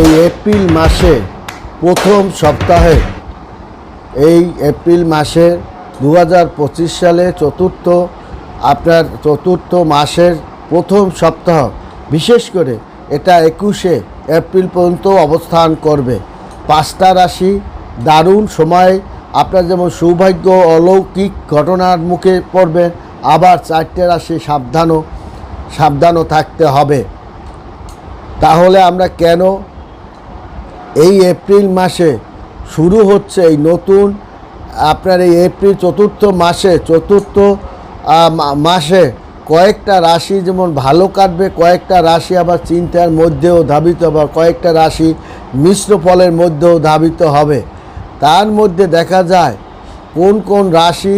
এই এপ্রিল মাসে প্রথম সপ্তাহে, এই এপ্রিল মাসে দু সালে চতুর্থ, আপনার চতুর্থ মাসের প্রথম সপ্তাহ, বিশেষ করে এটা একুশে এপ্রিল পর্যন্ত অবস্থান করবে। পাঁচটা রাশি, দারুণ সময়, আপনার যেমন সৌভাগ্য, অলৌকিক ঘটনার মুখে পড়বেন আবার চারটে রাশি সাবধানও সাবধানও থাকতে হবে। তাহলে আমরা কেন এই এপ্রিল মাসে শুরু হচ্ছে এই নতুন, আপনার এই এপ্রিল চতুর্থ মাসে চতুর্থ মাসে কয়েকটা রাশি যেমন ভালো কাটবে, কয়েকটা রাশি আবার চিন্তার মধ্যেও ধাবিত হবে কয়েকটা রাশি মিশ্র ফলের মধ্যেও ধাবিত হবে। তার মধ্যে দেখা যায় কোন কোন রাশি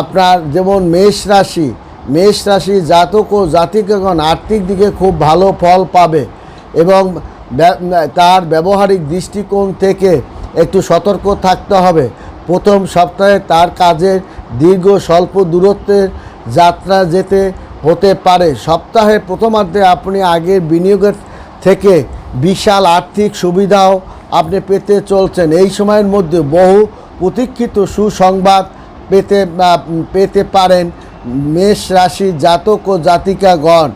আপনার যেমন মেষ রাশি মেষ রাশি জাতক ও জাতিকগণ আর্থিক দিকে খুব ভালো ফল পাবে এবং তার ব্যবহারিক দৃষ্টিকোণ থেকে একটু সতর্ক থাকতে হবে। প্রথম সপ্তাহে তার কাজের দীর্ঘ স্বল্প দূরত্বের যাত্রা যেতে হতে পারে। সপ্তাহে প্রথমার্ধে আপনি আগের বিনিয়োগের থেকে বিশাল আর্থিক সুবিধাও আপনি পেতে চলছেন। এই সময়ের মধ্যে বহু প্রতীক্ষিত সুসংবাদ পেতে পেতে পারেন। মেষ রাশি জাতক ও জাতিকাগণ।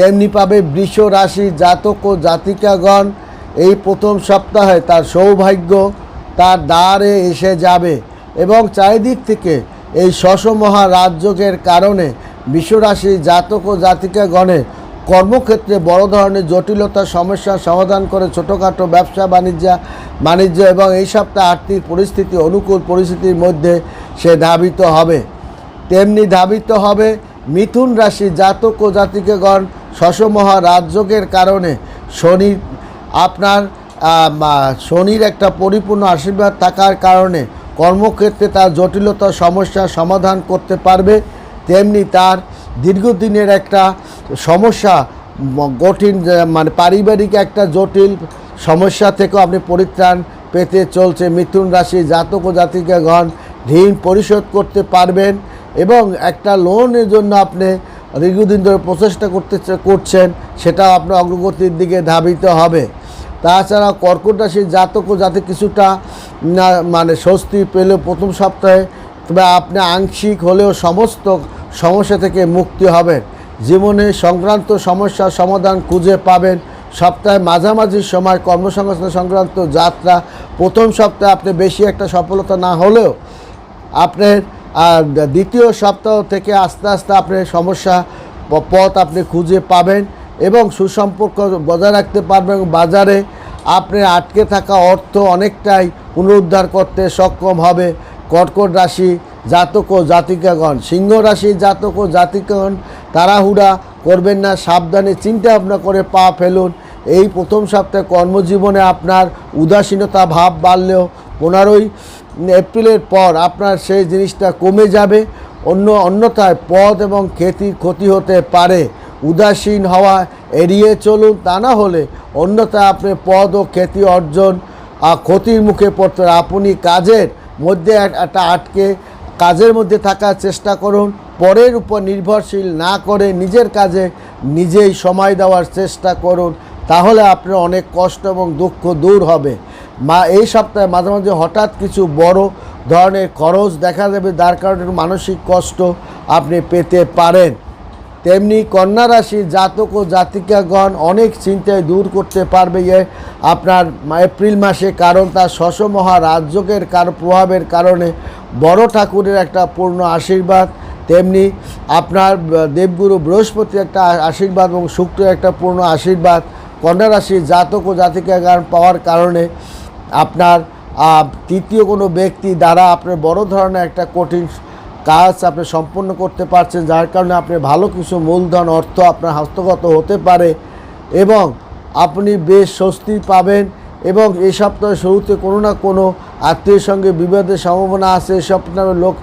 তেমনি পাবে বৃষ রাশি জাতক ও জাতিকাগণ। এই প্রথম সপ্তাহে তার সৌভাগ্য তার দ্বারে এসে যাবে এবং চারিদিক থেকে এই শশমহা রাজযোগের কারণে বিশ্বরাশি জাতক ও জাতিকাগণের কর্মক্ষেত্রে বড় ধরনের জটিলতা সমস্যার সমাধান করে ছোটোখাটো ব্যবসা, বাণিজ্য বাণিজ্য এবং এই সপ্তাহে আর্থিক পরিস্থিতি, অনুকূল পরিস্থিতির মধ্যে সে ধাবিত হবে। তেমনি ধাবিত হবে মিথুন রাশি জাতক ও জাতিকাগণ। শশমহা রাজযোগের কারণে শনি আপনার শনির একটা পরিপূর্ণ আশীর্বাদ থাকার কারণে কর্মক্ষেত্রে তার জটিলতা সমস্যার সমাধান করতে পারবে। তেমনি তার দীর্ঘদিনের একটা সমস্যা কঠিন মানে পারিবারিক একটা জটিল সমস্যা থেকেও আপনি পরিত্রাণ পেতে চলছে। মিথুন রাশি জাতক ও জাতিকাগণ ঋণ পরিশোধ করতে পারবেন এবং একটা লোনের জন্য আপনি দীর্ঘদিন ধরে প্রচেষ্টা করতে করছেন, সেটাও আপনার অগ্রগতির দিকে ধাবিত হবে। তাছাড়া কর্কট রাশির জাতক ও কিছুটা মানে স্বস্তি পেলেও প্রথম সপ্তাহে তবে আপনি আংশিক হলেও সমস্ত সমস্যা থেকে মুক্তি হবেন। জীবনে সংক্রান্ত সমস্যার সমাধান খুঁজে পাবেন। সপ্তাহে মাঝামাঝি সময় কর্মসংস্থান সংক্রান্ত যাত্রা, প্রথম সপ্তাহে আপনি বেশি একটা সফলতা না হলেও আপনার আহ, দ্বিতীয় সপ্তাহ থেকে আস্তে আস্তে আপনার সমস্যা পথ আপনি খুঁজে পাবেন এবং সুসম্পর্ক বজায় রাখতে পারবেন বাজারে আপনার আটকে থাকা অর্থ অনেকটাই পুনরুদ্ধার করতে সক্ষম হবে। কর্কট রাশি জাতক ও জাতিকাগণ সিংহ রাশি জাতক ও জাতিকাগণ তাড়াহুড়া করবেন না সাবধানে চিন্তা ভাবনা করে পা ফেলুন। এই প্রথম সপ্তাহে কর্মজীবনে আপনার উদাসীনতা ভাব বাড়লেও পনেরোই এপ্রিলের পর আপনার সেই জিনিসটা কমে যাবে। অন্য, অন্যথায় পদ এবং খ্যাতির ক্ষতি হতে পারে। উদাসীন হওয়া এড়িয়ে চলুন, তা না হলে অন্যথায় আপনি পদ ও খ্যাতি অর্জন ক্ষতির মুখে পড়তে আপনি কাজের মধ্যে একটা আটকে কাজের মধ্যে থাকার চেষ্টা করুন। পরের উপর নির্ভরশীল না করে নিজের কাজে নিজেই সময় দেওয়ার চেষ্টা করুন। তাহলে আপনার অনেক কষ্ট এবং দুঃখ দূর হবে। মা, এই সপ্তাহে মাঝে মাঝে হঠাৎ কিছু বড় ধরনের খরচ দেখা যাবে যার কারণে মানসিক কষ্ট আপনি পেতে পারেন। তেমনি কন্যা রাশির জাতক ও জাতিকাগণ অনেক চিন্তায় দূর করতে পারবে ইয়ে আপনার এপ্রিল মাসে, কারণ তার শশমহা রাজযোগের কার, প্রভাবের কারণে বড় ঠাকুরের একটা পূর্ণ আশীর্বাদ। তেমনি আপনার দেবগুরু বৃহস্পতি একটা আশীর্বাদ এবং শুক্রের একটা পূর্ণ আশীর্বাদ। কন্যা রাশির জাতক ও জাতিকাগণ পাওয়ার কারণে আপনার তৃতীয় কোনো ব্যক্তি দ্বারা আপনার বড় ধরনের একটা কঠিন কাজ আপনি সম্পন্ন করতে পারছেন, যার কারণে আপনি ভালো কিছু মূলধন, অর্থ আপনার হস্তগত হতে পারে এবং আপনি বেশ স্বস্তি পাবেন এবং এই সপ্তাহের শুরুতে কোনো না কোনো আত্মীয়ের সঙ্গে বিবাদের সম্ভাবনা আছে এই সপ্তাহে লোক,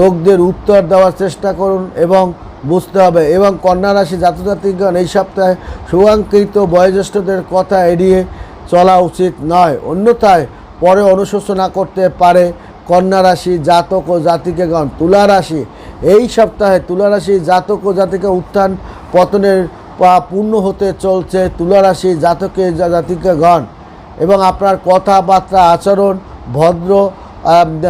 লোকদের উত্তর দেওয়ার চেষ্টা করুন এবং বুঝতে হবে। এবং কন্যা রাশি জাতজাতিগণ, এই সপ্তাহে সুগাঙ্কৃত বয়োজ্যেষ্ঠদের কথা এড়িয়ে চলা উচিত নয়। অন্যথায় পরে অনুশোচনা করতে পারে কন্যা রাশি, জাতক ও জাতিকেগণ। তুলা রাশি, এই সপ্তাহে তুলা রাশি, জাতক ও জাতিকা উত্থান পতনের পূর্ণ হতে চলছে তুলারাশি জাতকে জা- জাতিকাগণ। এবং আপনার কথাবার্তা, আচরণ, ভদ্র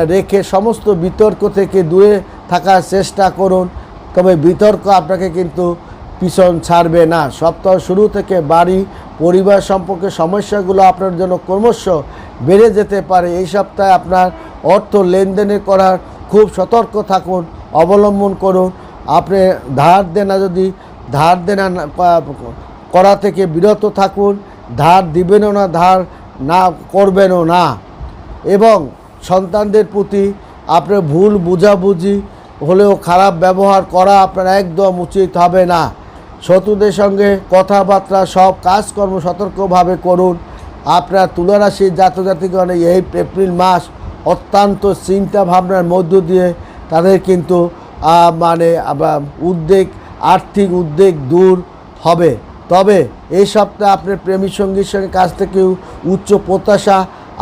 রেখে সমস্ত বিতর্ক থেকে দূরে থাকার চেষ্টা করুন। তবে বিতর্ক আপনাকে কিন্তু পিছন ছাড়বে না। সপ্তাহ শুরু থেকে বাড়ি পরিবার সম্পর্কে সমস্যাগুলো আপনার জন্য ক্রমশ বেড়ে যেতে পারে। এই সপ্তাহে আপনার অর্থ লেনদেনে করার খুব সতর্ক থাকুন, অবলম্বন করুন। আপনি ধার দেনা যদি ধার দেনা করা থেকে বিরত থাকুন, ধার দিবেনও না, ধার না করবেনও না। এবং সন্তানদের প্রতি আপনার ভুল বুঝাবুঝি হলেও খারাপ ব্যবহার করা আপনার একদম উচিত হবে না। শত্রুদের সঙ্গে কথাবার্তা, সব কাজকর্ম সতর্কভাবে করুন। আপনার তুলারাশির জাতজাতিগণে এই এপ্রিল মাস অত্যন্ত চিন্তা ভাবনার মধ্য দিয়ে তাদের কিন্তু মানে উদ্বেগ, আর্থিক উদ্বেগ দূর হবে। তবে এই সপ্তাহে আপনার প্রেমী সঙ্গীর সঙ্গে কাছ থেকেও উচ্চ প্রত্যাশা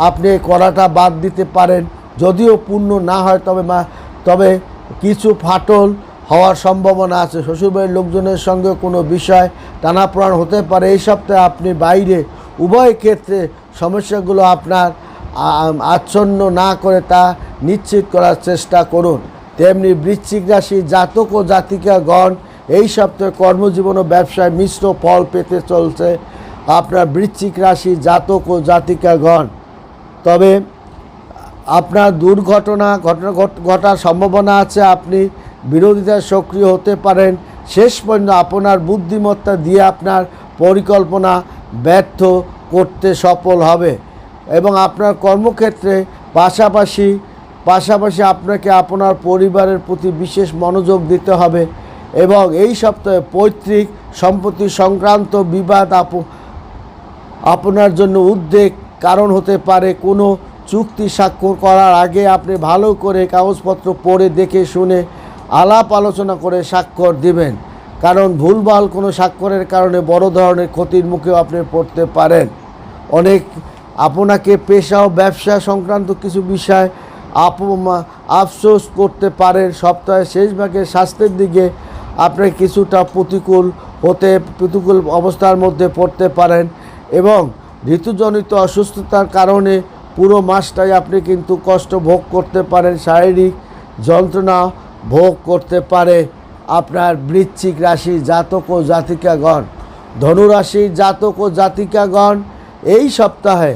আপনি করাটা বাদ দিতে পারেন। যদিও পূর্ণ না হয়, তবে মা, তবে কিছু ফাটল হওয়ার সম্ভাবনা আছে। শ্বশুরবাড়ির লোকজনের সঙ্গে কোনো বিষয় টানাপ্রাণ হতে পারে। এই সপ্তাহে আপনি বাইরে, উভয় ক্ষেত্রে সমস্যাগুলো আপনার আচ্ছন্ন না করে তা নিশ্চিত করার চেষ্টা করুন। তেমনি বৃশ্চিক রাশি জাতক ও জাতিকাগণ এই সপ্তাহে কর্মজীবন ও ব্যবসায় মিশ্র ফল পেতে চলছে আপনার বৃশ্চিক রাশি জাতক ও জাতিকাগণ। তবে আপনার দুর্ঘটনা ঘটনা, ঘট- ঘটার সম্ভাবনা আছে। আপনি বিরোধিতায় সক্রিয় হতে পারেন। শেষ পর্যন্ত আপনার বুদ্ধিমত্তা দিয়ে আপনার পরিকল্পনা ব্যর্থ করতে সফল হবে এবং আপনার কর্মক্ষেত্রে পাশাপাশি পাশাপাশি আপনাকে আপনার পরিবারের প্রতি বিশেষ মনোযোগ দিতে হবে এবং এই সপ্তাহে পৈতৃক সম্পত্তি সংক্রান্ত বিবাদ আপ, আপনার জন্য উদ্বেগ কারণ হতে পারে। কোনো চুক্তি স্বাক্ষর করার আগে আপনি ভালো করে কাগজপত্র পড়ে দেখে শুনে আলাপ আলোচনা করে স্বাক্ষর দিবেন। কারণ ভুলভাল কোনো স্বাক্ষরের কারণে বড় ধরনের ক্ষতির মুখেও আপনি পড়তে পারেন। অনেক আপনাকে পেশা ও ব্যবসা সংক্রান্ত কিছু বিষয় আপ- আফসোস করতে পারেন। সপ্তাহের শেষ ভাগে স্বাস্থ্যের দিকে আপনার কিছুটা প্রতিকূল হতে, প্রতিকূল অবস্থার মধ্যে পড়তে পারেন এবং ঋতুজনিত অসুস্থতার কারণে পুরো মাসটাই আপনি কিন্তু কষ্ট ভোগ করতে পারেন। শারীরিক যন্ত্রণা ভোগ করতে পারে আপনার বৃশ্চিক রাশি জাতক ও জাতিকাগণ, ধনুরাশির জাতক ও জাতিকাগণ। এই সপ্তাহে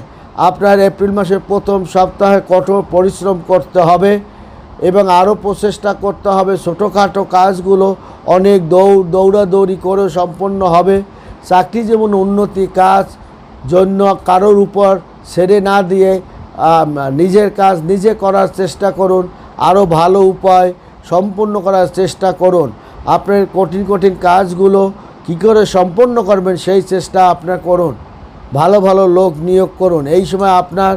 আপনার এপ্রিল মাসের প্রথম সপ্তাহে কঠোর পরিশ্রম করতে হবে এবং আরও প্রচেষ্টা করতে হবে। ছোটোখাটো কাজগুলো অনেক দৌড়, দৌড়াদৌড়ি করে সম্পন্ন হবে। চাকরি যেমন উন্নতি কাজ জন্য কারোর উপর ছেড়ে না দিয়ে নিজের কাজ নিজে করার চেষ্টা করুন। আরও ভালো উপায় সম্পূর্ণ করার চেষ্টা করুন। আপনার কঠিন কঠিন কাজগুলো কী করে সম্পন্ন করবেন সেই চেষ্টা আপনার করুন। ভালো ভালো লোক নিয়োগ করুন। এই সময় আপনার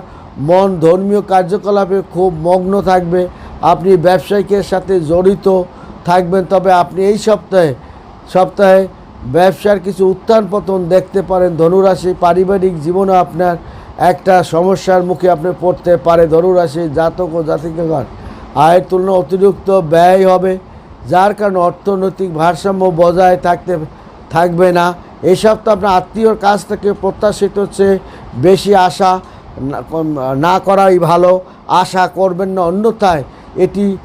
মন ধর্মীয় কার্যকলাপে খুব মগ্ন থাকবে। আপনি ব্যবসায়িকের সাথে জড়িত থাকবেন। তবে আপনি এই সপ্তাহে সপ্তাহে ব্যবসার কিছু উত্থান পতন দেখতে পারেন। ধনুরাশি পারিবারিক জীবনে আপনার একটা সমস্যার মুখে আপনি পড়তে পারে। ধনুরাশি জাতক ও জাতিকাগণ আয়ের তুলনায় অতিরিক্ত ব্যয় হবে, যার কারণে অর্থনৈতিক ভারসাম্য বজায় থাকতে, থাকবে না। এই সপ্তাহে আপনার আত্মীয়র কাছ থেকে প্রত্যাশিত হচ্ছে বেশি আশা না- করাই ভালো। আশা করবেন না, অন্যথায় এটি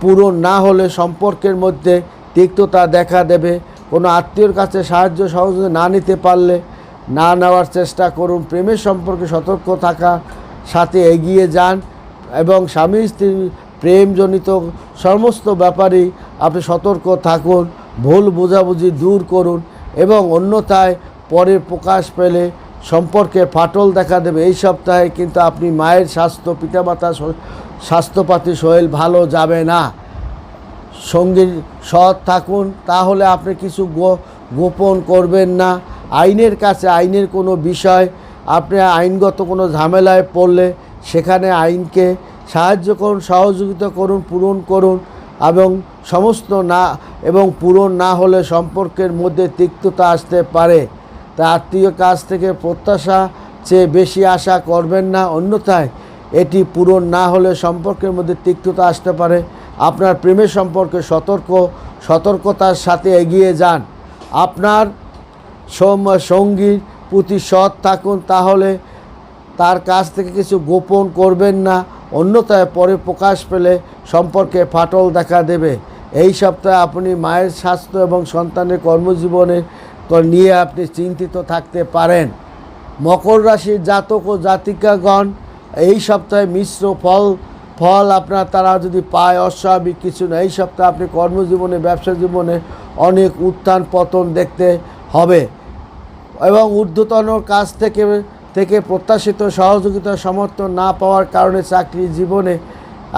পূরণ না হলে সম্পর্কের মধ্যে তিক্ততা দেখা দেবে। কোনো আত্মীয়র কাছে সাহায্য সহযোগিতা না নিতে পারলে না নেওয়ার চেষ্টা করুন। প্রেমের সম্পর্কে সতর্ক থাকা সাথে এগিয়ে যান এবং স্বামী স্ত্রী প্রেমজনিত সমস্ত ব্যাপারেই আপনি সতর্ক থাকুন, ভুল বোঝাবুঝি দূর করুন এবং অন্যথায় পরে প্রকাশ পেলে সম্পর্কে ফাটল দেখা দেবে। এই সপ্তাহে কিন্তু আপনি মায়ের স্বাস্থ্য, পিতামাতা স্বাস্থ্যপাতি শরীর ভালো যাবে না। সঙ্গীর সৎ থাকুন, তাহলে আপনি কিছু গোপন করবেন না। আইনের কাছে আইনের কোনো বিষয়, আপনি আইনগত কোনো ঝামেলায় পড়লে সেখানে আইনকে সাহায্য করুন, সহযোগিতা করুন, পূরণ করুন এবং সমস্ত না এবং পূরণ না হলে সম্পর্কের মধ্যে তিক্ততা আসতে পারে। তা আত্মীয় কাছ থেকে প্রত্যাশা চেয়ে বেশি আশা করবেন না, অন্যথায় এটি পূরণ না হলে সম্পর্কের মধ্যে তিক্ততা আসতে পারে। আপনার প্রেমের সম্পর্কে সতর্ক, সতর্কতার সাথে এগিয়ে যান। আপনার সঙ্গীর প্রতি সৎ থাকুন, তাহলে তার কাছ থেকে কিছু গোপন করবেন না। অন্যথায় পরে প্রকাশ পেলে সম্পর্কে ফাটল দেখা দেবে। এই সপ্তাহে আপনি মায়ের স্বাস্থ্য এবং সন্তানের কর্মজীবনে নিয়ে আপনি চিন্তিত থাকতে পারেন। মকর রাশির জাতক ও জাতিকাগণ, এই সপ্তাহে মিশ্র ফল ফল আপনার তারা যদি পায় অস্বাভাবিক কিছু না, এই সপ্তাহে আপনি কর্মজীবনে, ব্যবসা জীবনে অনেক উত্থান পতন দেখতে হবে। এবং ঊর্ধ্বতনর কাছ থেকে থেকে প্রত্যাশিত সহযোগিতা সমর্থন না পাওয়ার কারণে চাকরি জীবনে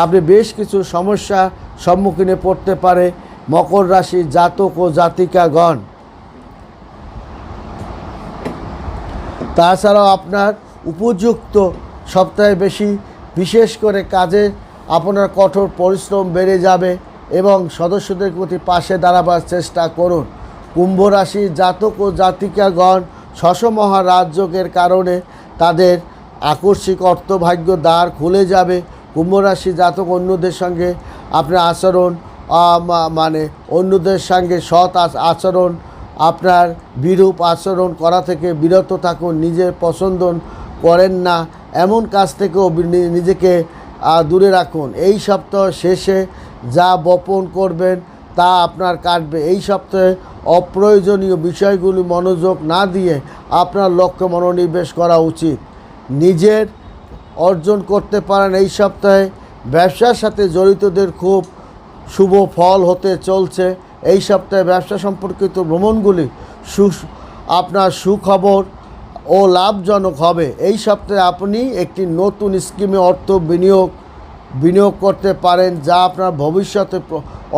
আপনি বেশ কিছু সমস্যা সম্মুখীনে পড়তে পারে মকর রাশি জাতক ও জাতিকাগণ। তাছাড়াও আপনার উপযুক্ত সপ্তাহে বেশি বিশেষ করে কাজে আপনার কঠোর পরিশ্রম বেড়ে যাবে এবং সদস্যদের প্রতি পাশে দাঁড়াবার চেষ্টা করুন। কুম্ভ রাশি জাতক ও জাতিকাগণ শশমহা রাজযোগের কারণে তাদের আকস্মিক অর্থভাগ্য দ্বার খুলে যাবে। কুম্ভ রাশি জাতক অন্যদের সঙ্গে আপনার আচরণ মানে অন্যদের সঙ্গে সৎ আচরণ, আপনার বিরূপ আচরণ করা থেকে বিরত থাকুন, নিজের পছন্দ করেন না। এমন কাজ থেকেও নিজেকে দূরে রাখুন। এই সপ্তাহ শেষে যা বপন করবেন তা আপনার কাটবে। এই সপ্তাহে অপ্রয়োজনীয় বিষয়গুলি মনোযোগ না দিয়ে আপনার লক্ষ্যে মনোনিবেশ করা উচিত। নিজের অর্জন করতে পারেন এই সপ্তাহে। ব্যবসার সাথে জড়িতদের খুব শুভ ফল হতে চলছে। এই সপ্তাহে ব্যবসা সম্পর্কিত ভ্রমণগুলি সু আপনার সুখবর ও লাভজনক হবে। এই সপ্তাহে আপনি একটি নতুন স্কিমে অর্থ বিনিয়োগ বিনিয়োগ করতে পারেন, যা আপনার ভবিষ্যতে প্র-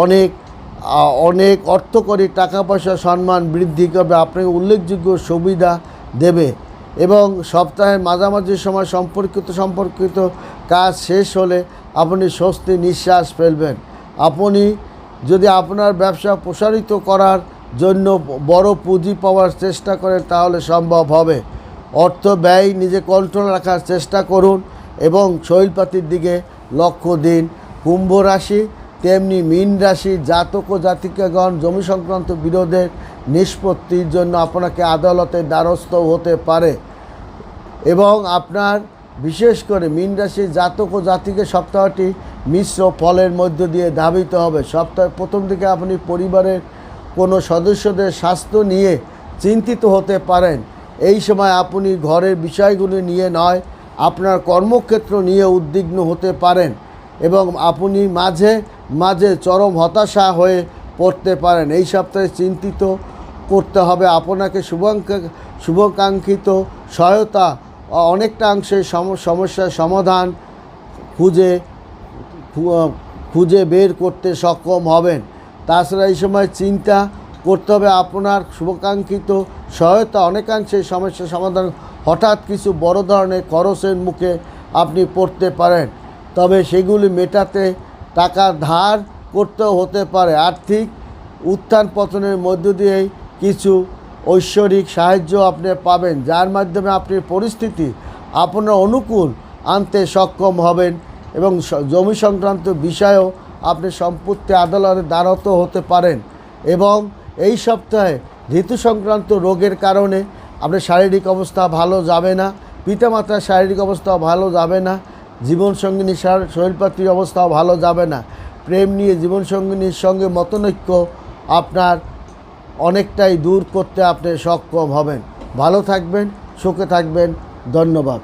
অনেক আহ, অনেক অর্থকরী টাকা পয়সা সম্মান বৃদ্ধি করবে আপনাকে উল্লেখযোগ্য সুবিধা দেবে এবং সপ্তাহের মাঝামাঝি সময় সম্পর্কিত সম্পর্কিত কাজ শেষ হলে আপনি স্বস্তি নিঃশ্বাস ফেলবেন। আপনি যদি আপনার ব্যবসা প্রসারিত করার জন্য বড় পুঁজি পাওয়ার চেষ্টা করেন তাহলে সম্ভব হবে। অর্থ ব্যয় নিজে কন্ট্রোল রাখার চেষ্টা করুন এবং শৈলপাতির দিকে লক্ষ্য দিন। কুম্ভ রাশি তেমনি মীন রাশি, জাতক ও জাতিকাগণ, জমি সংক্রান্ত বিরোধের নিষ্পত্তির জন্য আপনাকে আদালতের দ্বারস্থ হতে পারে। এবং আপনার বিশেষ করে মীন রাশির জাতক ও জাতিকে সপ্তাহটি মিশ্র ফলের মধ্য দিয়ে ধাবিত হবে। সপ্তাহের প্রথম দিকে আপনি পরিবারের কোনো সদস্যদের স্বাস্থ্য নিয়ে চিন্তিত হতে পারেন। এই সময় আপনি ঘরের বিষয়গুলি নিয়ে নয়, আপনার কর্মক্ষেত্র নিয়ে উদ্বিগ্ন হতে পারেন। এবং আপনি মাঝে মাঝে চরম হতাশা হয়ে পড়তে পারেন। এই সপ্তাহে চিন্তিত করতে হবে। আপনাকে শুভকাঙ্ক্ষিত সহায়তা অনেকটা অংশে সম- সমস্যার সমাধান খুঁজে খুঁজে বের করতে সক্ষম হবেন। তাছাড়া এই সময় চিন্তা করতে হবে। আপনার শুভকাঙ্ক্ষিত সহায়তা অনেকাংশে সমস্যার সমাধান হঠাৎ কিছু বড় ধরনের খরচের মুখে আপনি পড়তে পারেন। তবে সেগুলি মেটাতে টাকা ধার করতেও হতে পারে। আর্থিক উত্থান পতনের মধ্য দিয়েই কিছু ঐশ্বরিক সাহায্য আপনি পাবেন, যার মাধ্যমে আপনি পরিস্থিতি আপনার অনুকূল আনতে সক্ষম হবেন এবং জমি সংক্রান্ত বিষয়েও আপনি সম্পত্তি আদালতে দ্বারত হতে পারেন এবং এই সপ্তাহে ঋতু সংক্রান্ত রোগের কারণে আপনার শারীরিক অবস্থা ভালো যাবে না, পিতামাতার শারীরিক অবস্থাও ভালো যাবে না জীবনসঙ্গিনী শার- শরীরপাতির অবস্থাও ভালো যাবে না। প্রেম নিয়ে জীবনসঙ্গিনীর সঙ্গে মতনৈক্য আপনার অনেকটাই দূর করতে আপনি সক্ষম হবেন। ভালো থাকবেন, সুখে থাকবেন। ধন্যবাদ।